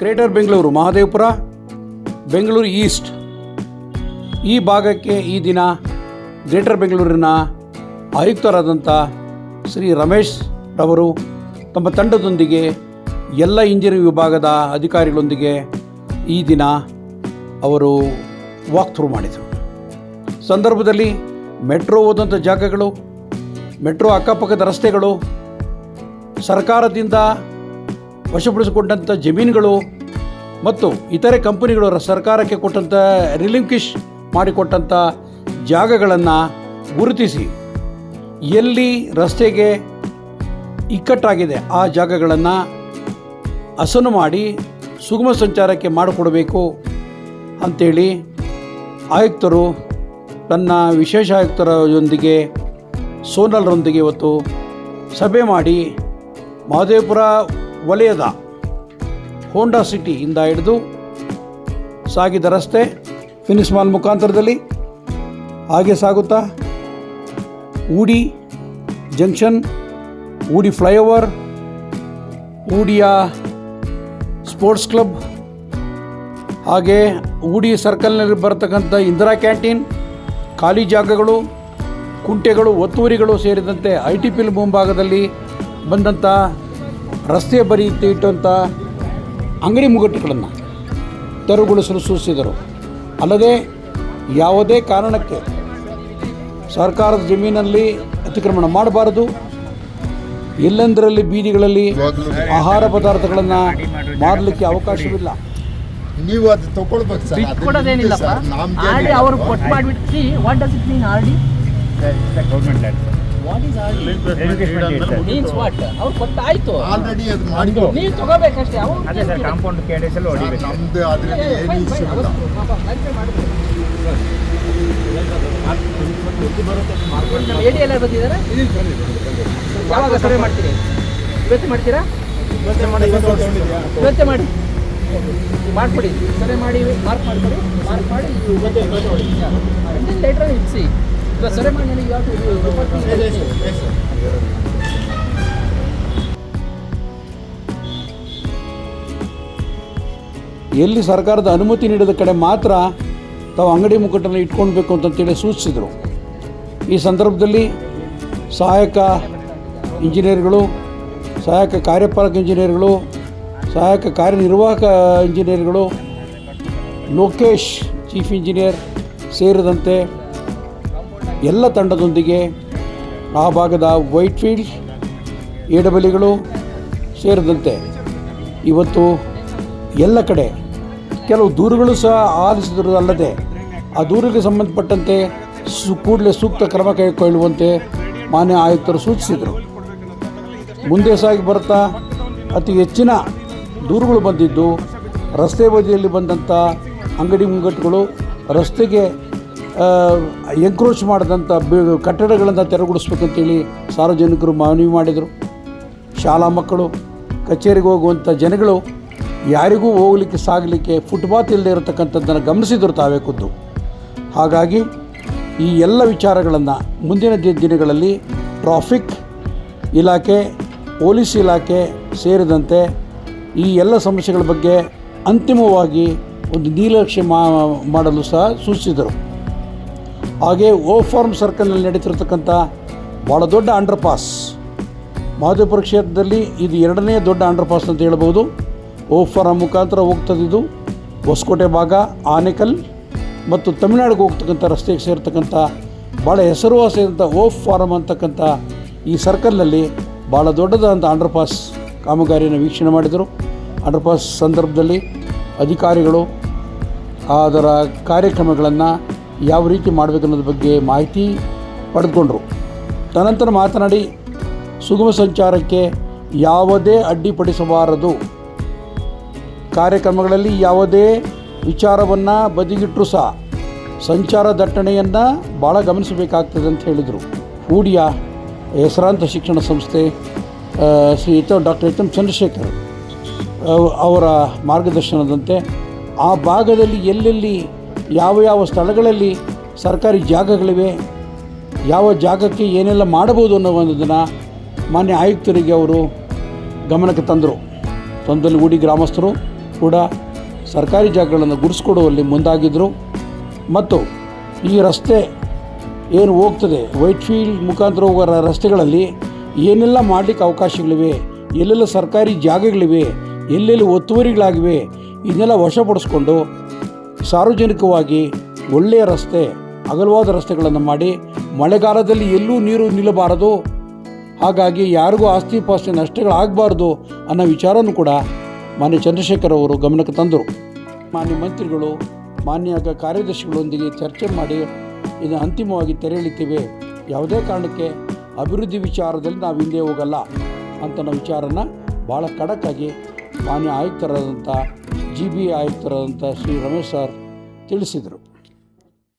Greater Bengaluru Mahadevapura Bengaluru east ಈ ಭಾಗಕ್ಕೆ ಈ ದಿನ ಗ್ರೇಟರ್ ಬೆಂಗಳೂರಿನ ಆಯುಕ್ತರಾದಂಥ ಶ್ರೀ ರಮೇಶ್ ರವರು ತಮ್ಮ ತಂಡದೊಂದಿಗೆ ಎಲ್ಲ ಇಂಜಿನಿಯರಿಂಗ್ ವಿಭಾಗದ ಅಧಿಕಾರಿಗಳೊಂದಿಗೆ ಈ ದಿನ ಅವರು ವಾಕ್ ಥ್ರೂ ಮಾಡಿದರು. ಸಂದರ್ಭದಲ್ಲಿ ಮೆಟ್ರೋ ಹೋದಂಥ ಜಾಗಗಳು, ಮೆಟ್ರೋ ಅಕ್ಕಪಕ್ಕದ ರಸ್ತೆಗಳು, ಸರ್ಕಾರದಿಂದ ವಶಪಡಿಸಿಕೊಂಡಂಥ ಜಮೀನುಗಳು ಮತ್ತು ಇತರೆ ಕಂಪನಿಗಳು ಸರ್ಕಾರಕ್ಕೆ ಕೊಟ್ಟಂಥ ರಿಲಿಂಕ್ವಿಶ್ ಮಾಡಿಕೊಟ್ಟಂಥ ಜಾಗಗಳನ್ನು ಗುರುತಿಸಿ ಎಲ್ಲಿ ರಸ್ತೆಗೆ ಇಕ್ಕಟ್ಟಾಗಿದೆ ಆ ಜಾಗಗಳನ್ನು ಹಸನು ಮಾಡಿ ಸುಗಮ ಸಂಚಾರಕ್ಕೆ ಮಾಡಿಕೊಡಬೇಕು ಅಂಥೇಳಿ ಆಯುಕ್ತರು ತನ್ನ ವಿಶೇಷ ಆಯುಕ್ತರೊಂದಿಗೆ, ಸೋನಲ್ರೊಂದಿಗೆ ಇವತ್ತು ಸಭೆ ಮಾಡಿ ಮಹದೇವಪುರ ವಲಯದ ಹೋಂಡಾ ಸಿಟಿಯಿಂದ ಹಿಡಿದು ಸಾಗಿದ ರಸ್ತೆ ಫಿನಿಶ್ ಮಾಲ್ ಮುಖಾಂತರದಲ್ಲಿ ಹಾಗೆ ಸಾಗುತ್ತಾ, ಊಡಿ ಜಂಕ್ಷನ್, ಊಡಿ ಫ್ಲೈಓವರ್, ಊಡಿಯ ಸ್ಪೋರ್ಟ್ಸ್ ಕ್ಲಬ್, ಹಾಗೆ ಊಡಿ ಸರ್ಕಲ್ನಲ್ಲಿ ಬರತಕ್ಕಂಥ ಇಂದಿರಾ ಕ್ಯಾಂಟೀನ್, ಖಾಲಿ ಜಾಗಗಳು, ಕುಂಟೆಗಳು, ಒತ್ತುವರಿಗಳು ಸೇರಿದಂತೆ ಐ ಟಿ ಪಿಲ್ ಮುಂಭಾಗದಲ್ಲಿ ಬಂದಂಥ ರಸ್ತೆ ಬರೀತಿ ಇಟ್ಟಂಥ ಅಂಗಡಿ ಮುಗಟ್ಟುಗಳನ್ನು ತೆರವುಗೊಳಿಸಲು ಸೂಚಿಸಿದರು. ಅಲ್ಲದೆ ಯಾವುದೇ ಕಾರಣಕ್ಕೆ ಸರ್ಕಾರದ ಜಮೀನಲ್ಲಿ ಅತಿಕ್ರಮಣ ಮಾಡಬಾರದು. ಎಲ್ಲೆಂದರಲ್ಲಿ ಬೀದಿಗಳಲ್ಲಿ ಆಹಾರ ಪದಾರ್ಥಗಳನ್ನು ಮಾರಲಿಕ್ಕೆ ಅವಕಾಶವಿಲ್ಲ. ನೀವು ಅದು ತಗೊಳ್ಬೇಕು ಸರ್ ಬಿಟ್ಟು ಕೊಡೋದೇನಿಲ್ಲಪ್ಪ. ಆರ್ ಡಿ ಅವ್ರು ಕೊಟ್ಟು ಮಾಡಿಬಿಟ್ಟು C what does it mean R D what is R D means what ಅವ್ರು ಕೊಟ್ಟಾಯ್ತು ಆಲ್ರೆಡಿ ಅದು ಮಾಡಿ ನೀವು ತಗೋಬೇಕಷ್ಟೇ. ಅವ್ರು ಅದೇ ಸರ್ ಕಾಂಪೌಂಡ್ ಹೊಡಿಬೇಕು. ನಮ್ದು ಅದ್ರಲ್ಲಿ ಏನು ಇಶ್ಯೂ ಇಲ್ಲ. ನಮ್ಮ ಎ ಡಿ ಎಲ್ಲ ಬಂದಿದ್ದಾರೆ? ಯಾವಾಗ ಸರ್ವೆ ಮಾಡ್ತೀರಿ? ಇವತ್ತು ಮಾಡ್ತೀರಾ? ಇವತ್ತೇ ಮಾಡಿ ಮಾಡ್ಕೊಡಿ ಸರ್ವೆ ಮಾಡಿ. ಮಾರ್ಕ್ ಮಾಡ್ಕೊಡಿ ಮಾರ್ಕ್ ಮಾಡಿ ಮಾಡಿ ನನಗೆ ಯಾವುದು ಎಲ್ಲಿ ಸರ್ಕಾರದ ಅನುಮತಿ ನೀಡಿದ ಕಡೆ ಮಾತ್ರ ತಾವು ಅಂಗಡಿ ಮುಕ್ಕಟ್ಟನ್ನು ಇಟ್ಕೊಳ್ಬೇಕು ಅಂತಂತೇಳಿ ಸೂಚಿಸಿದರು. ಈ ಸಂದರ್ಭದಲ್ಲಿ ಸಹಾಯಕ ಇಂಜಿನಿಯರ್ಗಳು ಸಹಾಯಕ ಕಾರ್ಯಪಾಲಕ ಇಂಜಿನಿಯರ್ಗಳು ಸಹಾಯಕ ಕಾರ್ಯನಿರ್ವಾಹಕ ಇಂಜಿನಿಯರ್ಗಳು ಲೋಕೇಶ್ ಚೀಫ್ ಇಂಜಿನಿಯರ್ ಸೇರಿದಂತೆ ಎಲ್ಲ ತಂಡದೊಂದಿಗೆ ಆ ಭಾಗದ ವೈಟ್ ಫೀಲ್ಡ್ ಏಡಬಲಿಗಳು ಡಬಲ್ಗಳು ಸೇರಿದಂತೆ ಇವತ್ತು ಎಲ್ಲ ಕಡೆ ಕೆಲವು ದೂರುಗಳು ಸಹ ಆಲಿಸಿದರು ಅಲ್ಲದೆ ಆ ದೂರಿಗೆ ಸಂಬಂಧಪಟ್ಟಂತೆ ಸು, ಕೂಡಲೇ ಸೂಕ್ತ ಕ್ರಮ ಕೈಗೊಳ್ಳುವಂತೆ ಮಾನ್ಯ ಆಯುಕ್ತರು ಸೂಚಿಸಿದರು. ಮುಂದೆ ಸಾಗಿ ಬರ್ತಾ ಅತಿ ಹೆಚ್ಚಿನ ದೂರುಗಳು ಬಂದಿದ್ದು ರಸ್ತೆ ಬದಿಯಲ್ಲಿ ಬಂದಂಥ ಅಂಗಡಿ ಮುಂಗಟ್ಟುಗಳು ರಸ್ತೆಗೆ ಎಂಕ್ರೋಚ್ ಮಾಡಿದಂಥ ಕಟ್ಟಡಗಳನ್ನು ತೆರವುಗೊಳಿಸ್ಬೇಕಂತೇಳಿ ಸಾರ್ವಜನಿಕರು ಮನವಿ ಮಾಡಿದರು. ಶಾಲಾ ಮಕ್ಕಳು, ಕಚೇರಿಗೆ ಹೋಗುವಂಥ ಜನಗಳು ಯಾರಿಗೂ ಹೋಗಲಿಕ್ಕೆ ಸಾಗಲಿಕ್ಕೆ ಫುಟ್ಪಾತ್ ಇಲ್ಲದೆ ಇರತಕ್ಕಂಥದ್ದನ್ನು ಗಮನಿಸಿದರು ತಾವೇ ಖುದ್ದು. ಹಾಗಾಗಿ ಈ ಎಲ್ಲ ವಿಚಾರಗಳನ್ನು ಮುಂದಿನ ದಿನಗಳಲ್ಲಿ ಟ್ರಾಫಿಕ್ ಇಲಾಖೆ, ಪೊಲೀಸ್ ಇಲಾಖೆ ಸೇರಿದಂತೆ ಈ ಎಲ್ಲ ಸಮಸ್ಯೆಗಳ ಬಗ್ಗೆ ಅಂತಿಮವಾಗಿ ಒಂದು ನೀಲಕ್ಷೆ ಮಾ ಮಾಡಲು ಸಹ ಸೂಚಿಸಿದರು. ಹಾಗೆ ಓ ಫಾರ್ಮ್ ಸರ್ಕಲ್ನಲ್ಲಿ ನಡೀತಿರ್ತಕ್ಕಂಥ ಭಾಳ ದೊಡ್ಡ ಅಂಡರ್ ಪಾಸ್ ಮಹದೇವಪುರ ಕ್ಷೇತ್ರದಲ್ಲಿ ಇದು ಎರಡನೇ ದೊಡ್ಡ ಅಂಡರ್ ಪಾಸ್ ಅಂತ ಹೇಳ್ಬೋದು ಓ ಫಾರಂ ಮುಖಾಂತರ ಹೋಗ್ತದಿದ್ದು, ಹೊಸಕೋಟೆ ಭಾಗ, ಆನೆಕಲ್ ಮತ್ತು ತಮಿಳ್ನಾಡಿಗೆ ಹೋಗ್ತಕ್ಕಂಥ ರಸ್ತೆಗೆ ಸೇರ್ತಕ್ಕಂಥ ಭಾಳ ಹೆಸರುವಾಸಿಯಾದಂಥ ಓ ಫಾರಂ ಅಂತಕ್ಕಂಥ ಈ ಸರ್ಕಲ್ನಲ್ಲಿ ಭಾಳ ದೊಡ್ಡದಾದಂಥ ಅಂಡರ್ ಪಾಸ್ ಕಾಮಗಾರಿಯನ್ನು ವೀಕ್ಷಣೆ ಮಾಡಿದರು. ಅಂಡರ್ ಪಾಸ್ ಸಂದರ್ಭದಲ್ಲಿ ಅಧಿಕಾರಿಗಳು ಅದರ ಕಾರ್ಯಕ್ರಮಗಳನ್ನು ಯಾವ ರೀತಿ ಮಾಡಬೇಕು ಅನ್ನೋದ್ರ ಬಗ್ಗೆ ಮಾಹಿತಿ ಪಡೆದುಕೊಂಡರು. ತನಂತರ ಮಾತನಾಡಿ, ಸುಗಮ ಸಂಚಾರಕ್ಕೆ ಯಾವುದೇ ಅಡ್ಡಿಪಡಿಸಬಾರದು. ಕಾರ್ಯಕ್ರಮಗಳಲ್ಲಿ ಯಾವುದೇ ವಿಚಾರವನ್ನು ಬದಿಗಿಟ್ಟರು ಸಹ ಸಂಚಾರ ದಟ್ಟಣೆಯನ್ನು ಭಾಳ ಗಮನಿಸಬೇಕಾಗ್ತದೆ ಅಂತ ಹೇಳಿದರು. ಹೂಡಿಯ, ಹೆಸರಾಂತ ಶಿಕ್ಷಣ ಸಂಸ್ಥೆ Shri H doctor H Chandrashekhar ಅವರ ಮಾರ್ಗದರ್ಶನದಂತೆ ಆ ಭಾಗದಲ್ಲಿ ಎಲ್ಲೆಲ್ಲಿ ಯಾವ ಯಾವ ಸ್ಥಳಗಳಲ್ಲಿ ಸರ್ಕಾರಿ ಜಾಗಗಳಿವೆ, ಯಾವ ಜಾಗಕ್ಕೆ ಏನೆಲ್ಲ ಮಾಡಬಹುದು ಅನ್ನೋದನ್ನು ಮಾನ್ಯ ಆಯುಕ್ತರಿಗೆ ಅವರು ಗಮನಕ್ಕೆ ತಂದರು. ತಂದಲ್ಲಿ ಗುಡಿ ಗ್ರಾಮಸ್ಥರು ಕೂಡ ಸರ್ಕಾರಿ ಜಾಗಗಳನ್ನು ಗುಡಿಸ್ಕೊಡುವಲ್ಲಿ ಮುಂದಾಗಿದ್ದರು. ಮತ್ತು ಈ ರಸ್ತೆ ಏನು ಹೋಗ್ತದೆ ವೈಟ್ ಫೀಲ್ಡ್ ಮುಖಾಂತರ ಹೋಗೋ ರಸ್ತೆಗಳಲ್ಲಿ ಏನೆಲ್ಲ ಮಾಡಲಿಕ್ಕೆ ಅವಕಾಶಗಳಿವೆ, ಎಲ್ಲೆಲ್ಲ ಸರ್ಕಾರಿ ಜಾಗಗಳಿವೆ, ಎಲ್ಲೆಲ್ಲಿ ಒತ್ತುವರಿಗಳಾಗಿವೆ, ಇದನ್ನೆಲ್ಲ ವಶಪಡಿಸ್ಕೊಂಡು ಸಾರ್ವಜನಿಕವಾಗಿ ಒಳ್ಳೆಯ ರಸ್ತೆ, ಅಗಲವಾದ ರಸ್ತೆಗಳನ್ನು ಮಾಡಿ ಮಳೆಗಾಲದಲ್ಲಿ ಎಲ್ಲೂ ನೀರು ನಿಲ್ಲಬಾರದು. ಹಾಗಾಗಿ ಯಾರಿಗೂ ಆಸ್ತಿ ಪಾಸ್ತಿ ನಷ್ಟಗಳಾಗಬಾರ್ದು ಅನ್ನೋ ವಿಚಾರನೂ ಕೂಡ ಮಾನ್ಯ ಚಂದ್ರಶೇಖರ್ ಅವರು ಗಮನಕ್ಕೆ ತಂದರು. ಮಾನ್ಯ ಮಂತ್ರಿಗಳು ಮಾನ್ಯ ಕಾರ್ಯದರ್ಶಿಗಳೊಂದಿಗೆ ಚರ್ಚೆ ಮಾಡಿ ಇದನ್ನು ಅಂತಿಮವಾಗಿ ತೆರೆ ಯಾವುದೇ ಕಾರಣಕ್ಕೆ ಅಭಿವೃದ್ಧಿ ವಿಚಾರದಲ್ಲಿ ನಾವು ಹಿಂದೆ ಹೋಗಲ್ಲ ಅಂತ ನಮ್ಮ ವಿಚಾರನ ಭಾಳ ಖಡಕ್ಕಾಗಿ ಮಾನ್ಯ ಆಯುಕ್ತರಾದಂಥ ಜಿ ಬಿ ಆಯುಕ್ತರಾದಂಥ ಶ್ರೀ ರಮೇಶ್ ಸರ್ ತಿಳಿಸಿದರು.